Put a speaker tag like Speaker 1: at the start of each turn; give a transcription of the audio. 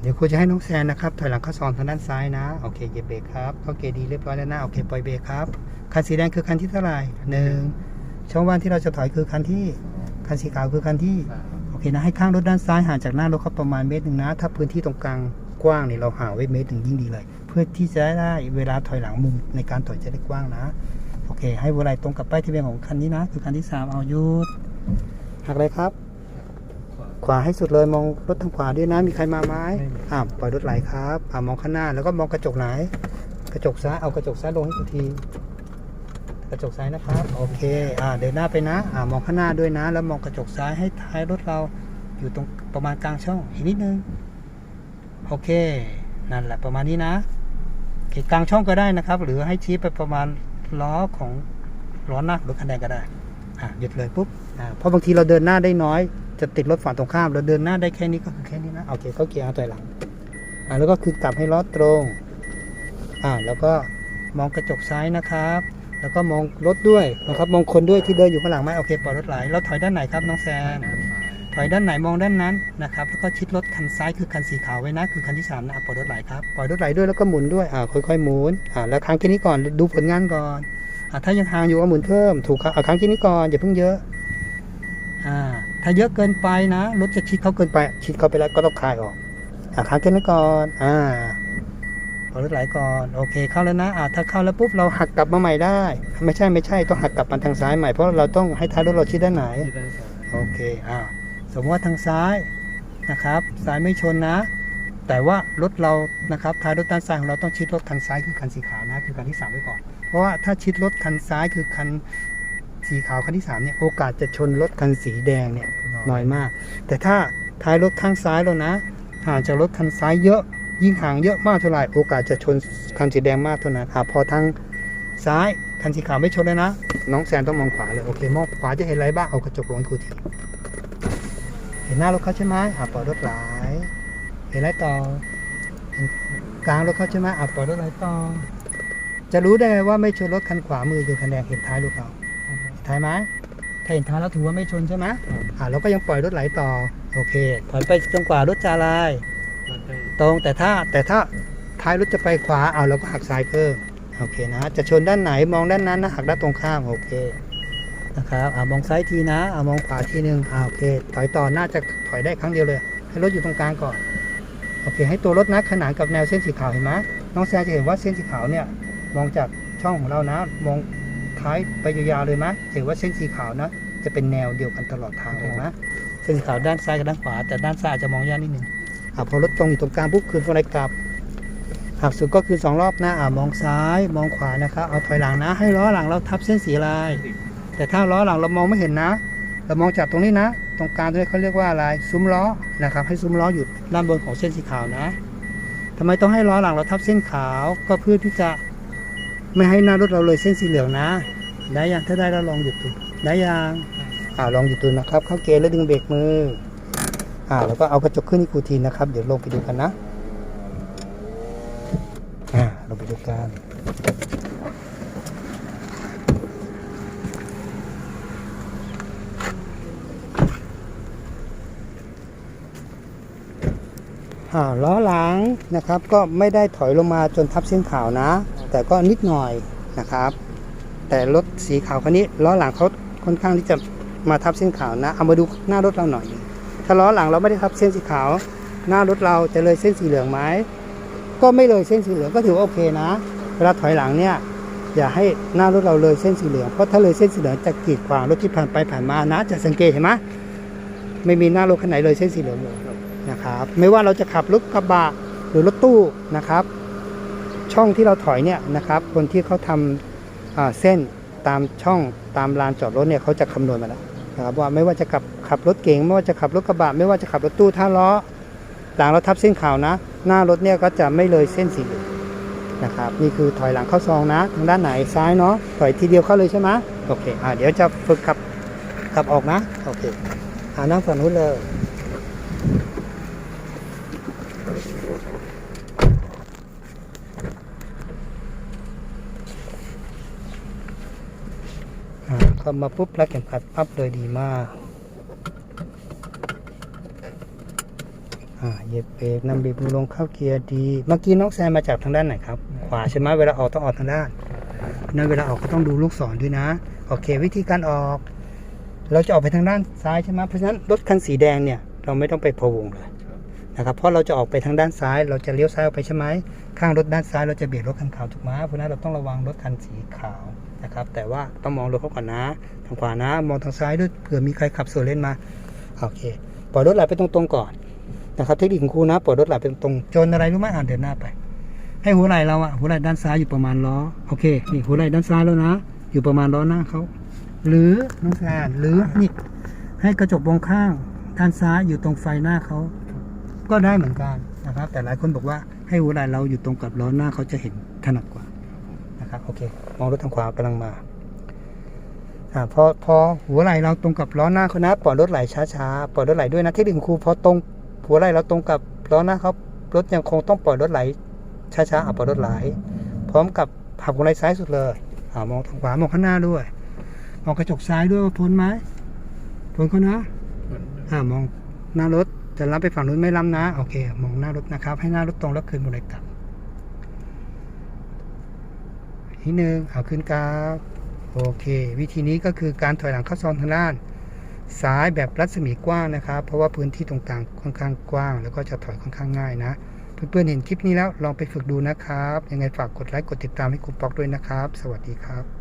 Speaker 1: เดี๋ยวครูจะให้น้องแซนนะครับถอยหลังเข้าซองทางด้านซ้ายนะ โอเคเหยียบเบรกครับเข้าเกียร์ดีเรียบร้อยแล้วนะ โอเคปล่อยเบรกครับ คันสีแดงคือคันที่เท่าไหร่หนึ่งช่องว่างที่เราจะถอยคือคันที่ คันสีขาวคือคันที่ โอเคนะ ให้ข้างรถด้านซ้ายห่างจากหน้ารถเขาประมาณเมตรหนึ่งนะ ถ้าพื้นที่ตรงกลางกว้างเนี่ยเราห่างไว้เมตรหนึ่งยิ่งดีเลย เพื่อที่จะได้เวลาถอยหลังมุมในการถอยจะได้กว้างนะ โอเค ให้เวลาตรงกับป้ายทะเบียนของคันนี้นะ คือคันที่สามเอายุดหักเลยครับ ขวาให้สุดเลยมองรถทางขวาด้วยนะมีใครมาไหมอ่าปล่อยรถไหลครับอ่ามองข้างหน้าแล้วก็มองกระจกไหน กระจกซ้ายเอากระจกซ้ายลงให้กูทีกระจกซ้ายนะครับโอเคอ่าเดินหน้าไปนะอ่ามองข้างหน้าด้วยนะ แล้วมองกระจกซ้ายให้ท้ายรถเราอยู่ตรงประมาณกลางช่องอีกนิดนึงโอเคนั่นแหละประมาณนี้นะโอเคกลางช่องก็ได้นะครับ หรือให้ชี้ไปประมาณล้อของล้อหน้ารถคันใดก็ได้อ่าหยุดเลยปุ๊บอ่าเพราะบางทีเราเดินหน้าได้น้อย จะติดรถฝั่งตรงข้าม เราเดินหน้าได้แค่นี้ก็คือแค่นี้นะโอเคเข้าเกียร์เอาถอยหลังอ่าแล้วก็คือกลับให้ล้อตรงอ่าแล้วก็มองกระจกซ้ายนะครับ แล้วก็มองรถด้วยนะครับมองคนด้วยที่เดินอยู่ข้างหลังไหมโอเคปล่อยรถไหลแล้วถอยด้านไหนครับน้องแซนถอยด้านไหนมองด้านนั้นนะครับแล้วก็ชิดรถคันซ้ายคือคันสีขาวไว้นะคือคันที่สามนะปล่อยรถไหลครับปล่อยรถไหลด้วยแล้วก็หมุนด้วยอ่าค่อยๆหมุนอ่าแล้วครั้งแค่นี้ก่อนดูผลงานก่อนอ่าถ้ายังห่างอยู่ก็หมุนเพิ่มถูกครับอ่าครั้งแค่นี้ก่อนอย่าเพิ่งเยอะ ถ้าเยอะเกินไปนะรถจะชิดเขาเกินไป ชิดเขาไปแล้วก็ต้องคลายออกอ่าครั้งแค่นี้ก่อน อ่าปล่อยรถไหลก่อน โอเค เข้าแล้วนะอ่าถ้าเข้าแล้วปุ๊บเราหักกลับมาใหม่ได้ ไม่ใช่ไม่ใช่ต้องหักกลับมาทางซ้ายใหม่เพราะเราต้องให้ท้ายรถเราชิดด้านไหน
Speaker 2: ที่ด้านซ้าย
Speaker 1: โอเค อ่าสมมติว่าทางซ้ายนะครับ ซ้ายไม่ชนนะ แต่ว่ารถเรานะครับท้ายรถด้านซ้ายของเราต้องชิดรถคันซ้ายคือคันสีขาวนะ คือคันที่สามไว้ก่อน เพราะว่าถ้าชิดรถคันซ้ายคือคัน สีขาวคันที่สามเนี่ยโอกาสจะชนรถคันสีแดงเนี่ยน้อยมาก แต่ถ้าท้ายรถข้างซ้ายเรานะห่างจากรถคันซ้ายเยอะยิ่งห่างเยอะมากเท่าไหร่โอกาสจะชนคันสีแดงมากเท่านั้นอะพอทางซ้ายคันสีขาวไม่ชนเลยนะ น้องแซนต้องมองขวาเลยโอเคมองขวาจะเห็นอะไรบ้างเอากระจกลงให้ครูทีเห็นหน้ารถเขาใช่ไหมอะปล่อยรถไหลเห็นอะไรต่อเห็นกลางรถเขาใช่ไหมอะปล่อยรถไหลต่อจะรู้ได้ไงว่าไม่ชนรถคันขวามือคือคันแดงเห็นท้ายรถเขาเห็น ท้ายไหมถ้าเห็นท้ายแล้วถือว่าไม่ชนใช่ไหมอ่าเราก็ยังปล่อยรถไหลต่อ โอเค ถอยไปจนกว่ารถจะลาย
Speaker 2: รถได้
Speaker 1: ตรงแต่ถ้าแต่ถ้าท้ายรถจะไปขวาเอาเราก็หักซ้ายเพิ่มโอเคนะ จะชนด้านไหนมองด้านนั้นนะหักด้านตรงข้ามโอเคนะครับอ่ามองซ้ายทีนะอ่ามองขวาทีหนึ่งอ่าโอเค ถอยต่อน่าจะถอยได้ครั้งเดียวเลย ให้รถอยู่ตรงกลางก่อนโอเค ให้ตัวรถนะขนานกับแนวเส้นสีขาวเห็นไหมน้องแซนจะเห็นว่าเส้นสีขาวเนี่ยมองจากช่องของเรานะ มอง ท้ายไปยาวๆเลยไหมจะเห็นว่าเส้นสีขาวนะ จะเป็นแนวเดียวกันตลอดทางเลยนะเส้นสีขาวด้านซ้ายกับด้านขวา แต่ด้านซ้ายอาจจะมองยากนิดนึงอะพอรถตรงอยู่ตรงกลางปุ๊บคืนอะไรกลับหักสุดก็คือสองรอบนะอ่ามองซ้ายมองขวานะครับเอาถอยหลังนะ ให้ล้อหลังเราทับเส้นสีลาย แต่ถ้าล้อหลังเรามองไม่เห็นนะ เรามองจากตรงนี้นะ ตรงกลางตรงนี้เขาเรียกว่าอะไรซุ้มล้อนะครับ ให้ซุ้มล้ออยู่ด้านบนของเส้นสีขาวนะทำไมต้องให้ล้อหลังเราทับเส้นขาวก็เพื่อที่จะ ไม่ให้หน้ารถเราเลยเส้นสีเหลืองนะ ได้ยังถ้าได้เราลองหยุดดูได้ยังอ่าลองหยุดดูนะครับ เข้าเกณฑ์แล้วดึงเบรกมืออ่าแล้วก็เอากระจกขึ้นอีกทีนะครับ เดี๋ยวลงไปดูกันนะอ่าลงไปดูกันอ่าล้อหลังนะครับก็ไม่ได้ถอยลงมาจนทับเส้นขาวนะ แต่ก็นิดหน่อยนะครับ แต่รถสีขาวคันนี้ล้อหลังเขาค่อนข้างที่จะมาทับเส้นขาวนะ เอามาดูหน้ารถเราหน่อย ถ้าล้อหลังเราไม่ได้ทับเส้นสีขาว หน้ารถเราจะเลยเส้นสีเหลืองไหมก็ไม่เลยเส้นสีเหลืองก็ถือโอเคนะ เวลาถอยหลังเนี่ยอย่าให้หน้ารถเราเลยเส้นสีเหลืองเพราะถ้าเลยเส้นสีเหลืองจะกีดขวางรถที่ผ่านไปผ่านมานะ จะสังเกตเห็นไหมไม่มีหน้ารถคันไหนเลยเส้นสีเหลืองเลยนะครับ ไม่ว่าเราจะขับรถกระบะหรือรถตู้นะครับ ช่องที่เราถอยเนี่ยนะครับคนที่เขาทำเส้นตามช่องตามลานจอดรถเนี่ยเขาจะคำนวณมาแล้วนะครับว่าไม่ว่าจะขับขับรถเก๋งไม่ว่าจะขับรถกระบะไม่ว่าจะขับรถตู้ถ้าล้อหลังเราทับเส้นขาวนะ หน้ารถเนี่ยก็จะไม่เลยเส้นสีนะครับนี่คือถอยหลังเข้าซองนะทางด้านไหนซ้ายเนาะถอยทีเดียวเข้าเลยใช่ไหมโอเคอ่าเดี๋ยวจะฝึกขับขับออกนะโอเคอ่านั่งฝั่งนู้นเลย อ่าเข้ามาปุ๊บรัดเข็มขัดปั๊บเลยดีมาก อ่าเหยียบเบรกนำเบรกมือลงเข้าเกียร์ดี เมื่อกี้น้องแซมมาจากทางด้านไหนครับ ขวาใช่ไหมเวลาออกต้องออกทางด้านนั้นเวลาออกก็ต้องดูลูกศรด้วยนะ โอเค วิธีการออก เราจะออกไปทางด้านซ้ายใช่ไหมเพราะฉะนั้นรถคันสีแดงเนี่ยเราไม่ต้องไปพวงเลยนะครับ เพราะเราจะออกไปทางด้านซ้าย เราจะเลี้ยวซ้ายออกไปใช่ไหมข้างรถด้านซ้ายเราจะเบียดรถคันขาวถูกไหมเพราะฉะนั้นเราต้องระวังรถคันสีขาว นะครับ แต่ว่าต้องมองรถเขาก่อนนะทางขวานะมองทางซ้ายด้วยเผื่อมีใครขับสวนเลนมาโอเคปล่อยรถไหลไปตรงๆก่อนนะครับเทคนิคของครูนะปล่อยรถไหลไปตรงๆจนอะไรรู้ไหมอ่านเดินหน้าไป ให้หัวไหลเราอะหัวไหลด้านซ้ายอยู่ประมาณล้อโอเคนี่หัวไหลด้านซ้ายแล้วนะ อยู่ประมาณล้อหน้าเขาหรือน้องแซนหรือนี่ให้กระจกมองข้างด้านซ้ายอยู่ตรงไฟหน้าเขาก็ได้เหมือนกันนะครับ แต่หลายคนบอกว่าให้หัวไหลเราอยู่ตรงกับล้อหน้าเขาจะเห็นถนัดกว่า นะครับโอเค มองรถทางขวากำลังมาอ่าพอพอหัวไหล่เราตรงกับล้อหน้าเขานะปล่อยรถไหลช้าๆปล่อยรถไหลด้วยนะเทคนิคของครูพอตรงหัวไหล่เราตรงกับล้อหน้าเขารถยังคงต้องปล่อยรถไหลช้าๆอะปล่อยรถไหลพร้อมกับหักหัวไหล่ซ้ายสุดเลยอ่ามองทางขวามองข้างหน้าด้วยมองกระจกซ้ายด้วยว่าพ้นไหมพ้นเขานะอ่ามองหน้ารถจะรับไปฝั่งนู้นไม่ล้ำนะ โอเค มองหน้ารถนะครับ ให้หน้ารถตรงแล้วคืนบนไหล่ต่ำอีก นิดนึงเอาขึ้นกราฟโอเค วิธีนี้ก็คือการถอยหลังเข้าซอนทางด้านซ้ายแบบรัศมีกว้างนะครับ เพราะว่าพื้นที่ตรงกลางค่อนข้างกว้าง แล้วก็จะถอยค่อนข้างง่ายนะ เพื่อนๆเห็นคลิปนี้แล้วลองไปฝึกดูนะครับ ยังไงฝากกดไลค์กดติดตามให้ครูป๊อกด้วยนะครับ สวัสดีครับ